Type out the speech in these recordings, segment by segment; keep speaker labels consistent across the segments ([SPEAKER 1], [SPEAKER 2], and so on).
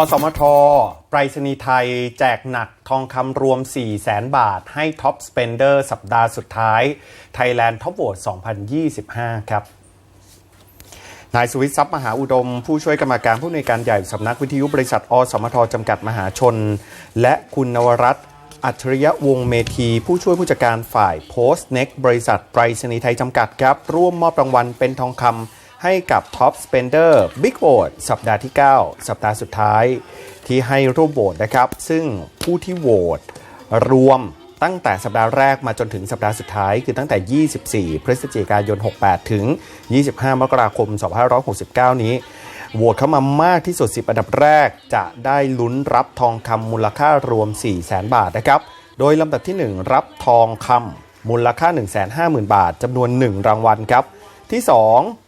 [SPEAKER 1] อสมทไปรษณีย์ไทยแจกหนักทองคำรวม 4 0 0แสนบาทให้ท็อปสเปนเดอร์สัปดาห์สุดท้าย Thailand Top Vote 2025 ครับ นายสุวิทย์ทรัพย์มหาอุดม ผู้ช่วยกรรมการผู้ในวยการใหญ่สำนักวิทยุบริษัท อสมทจำกัดมหาชน และคุณนวรัตน์อัจฉริยะวงเมธี ผู้ช่วยผู้จัดการฝ่ายโพสต์เน็กบริษัทไปรษณีย์ไทยจำกัดครับ ร่วมมอบรางวัลเป็นทองคำ ให้กับ Top Spender Big v o t e สัปดาห์ที่ 9 สัปดาห์สุดท้าย ที่ให้ร่วมโหวตนะครับ ซึ่งผู้ที่โหวตรวมตั้งแต่สัปดาห์แรกมาจนถึงสัปดาห์สุดท้าย คือตั้งแต่ 24 พฤศจิกายน 68 ถึง 25 มกราคม 2569 นี้โหวตเข้ามามากที่สุด 10 อันดับแรกจะได้ลุ้นรับทองคำมูลค่ารวม 4 0 0 0 0 0บาทนะครับ โดยลำดับที่ 1 รับทองคำมูลค่า 150,000 บาทจำนวน 1 รางวัลครับ ที่ 2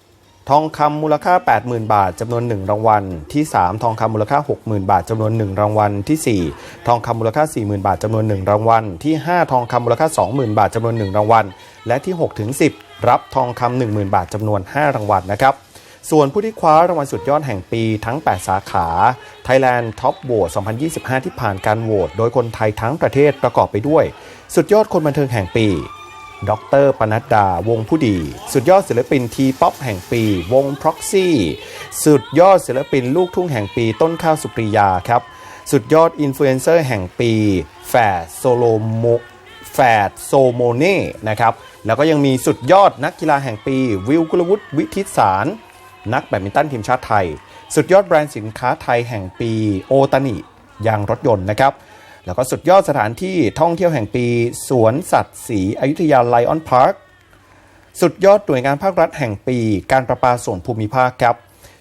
[SPEAKER 1] ทองคำมูลค่า 80,000 บาทจำนวน 1 รางวัล ที่ 3 ทองคำมูลค่า 60,000 บาทจำนวน 1 รางวัล ที่ 4 ทองคำมูลค่า 40,000 บาทจำนวน 1 รางวัล ที่ 5 ทองคำมูลค่า 20,000 บาทจำนวน 1 รางวัล และที่ 6 ถึง 10 รับทองคำ10,000 บาทจำนวน 5 รางวัลนะครับ ส่วนผู้ที่คว้ารางวัลสุดยอดแห่งปีทั้ง 8 สาขา Thailand Top Vote 2025 ที่ผ่านการโหวตโดยคนไทยทั้งประเทศประกอบไปด้วย สุดยอดคนบันเทิงแห่งปี ดรปนัดดาวงผู้ดี สุดยอดศิลปินทีป๊อปแห่งปี วง Proxy สุดยอดศิลปินลูกทุ่งแห่งปี ต้นข้าวสุปริยาครับ สุดยอดอินฟลูเอนเซอร์แห่งปี แฝดโซโลโมแฝดโซโมเน่นะครับ แล้วก็ยังมีสุดยอดนักกีฬาแห่งปี วิวกุลวุฒิวิทิตสาร นักแบดมินตันทีมชาติไทย สุดยอดแบรนด์สินค้าไทยแห่งปี โอตานิยางรถยนต์นะครับ แล้วก็สุดยอดสถานที่ท่องเที่ยวแห่งปี สวนสัตว์สีอยุธยาไลออนพาร์ค สุดยอดหน่วยงานภาครัฐแห่งปี การประปาส่วนภูมิภาคครับ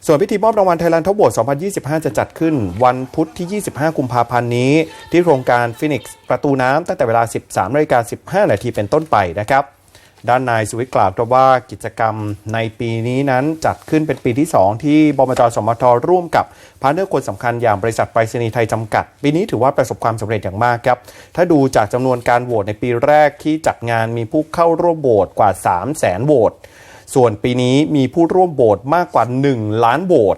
[SPEAKER 1] ส่วนพิธีมอบรางวัลไทยแลนด์ทบโบ2025 จะจัดขึ้น วันพุธที่ 25 กุมภาพันธ์นี้ ที่โครงการฟินิกส์ประตูน้ำตั้งแต่เวลา 13นาฬิกา15นาทีเป็นต้นไปนะครับ ด้านนายสุวิทย์กล่าวครับว่ากิจกรรมในปีนี้นั้นจัดขึ้นเป็นปีที่ 2 ที่บมจสมทร่วมกับพาร์ทเนอร์คนสำคัญอย่างบริษัทไปรษณีย์ไทยจำกัด ปีนี้ถือว่าประสบความสำเร็จอย่างมากครับ ถ้าดูจากจำนวนการโหวตในปีแรกที่จัดงานมีผู้เข้าร่วมโหวตกว่า 3 0 0 0 0 0โหวตส่วนปีนี้มีผู้ร่วมโหวตมากกว่า 1 ล้านโหวต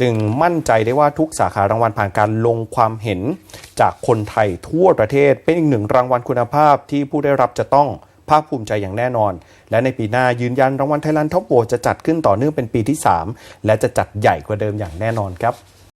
[SPEAKER 1] จึงมั่นใจได้ว่าทุกสาขารางวัลผ่านการลงความเห็นจากคนไทยทั่วประเทศเป็นอีกหนึ่งรางวัลคุณภาพที่ผู้ได้รับจะต้อง ภาคภูมิใจอย่างแน่นอน และในปีหน้ายืนยันรางวัลไทยแลนด์ท็อปโหวตจะจัดขึ้นต่อเนื่องเป็นปีที่ 3 และจะจัดใหญ่กว่าเดิมอย่างแน่นอนครับ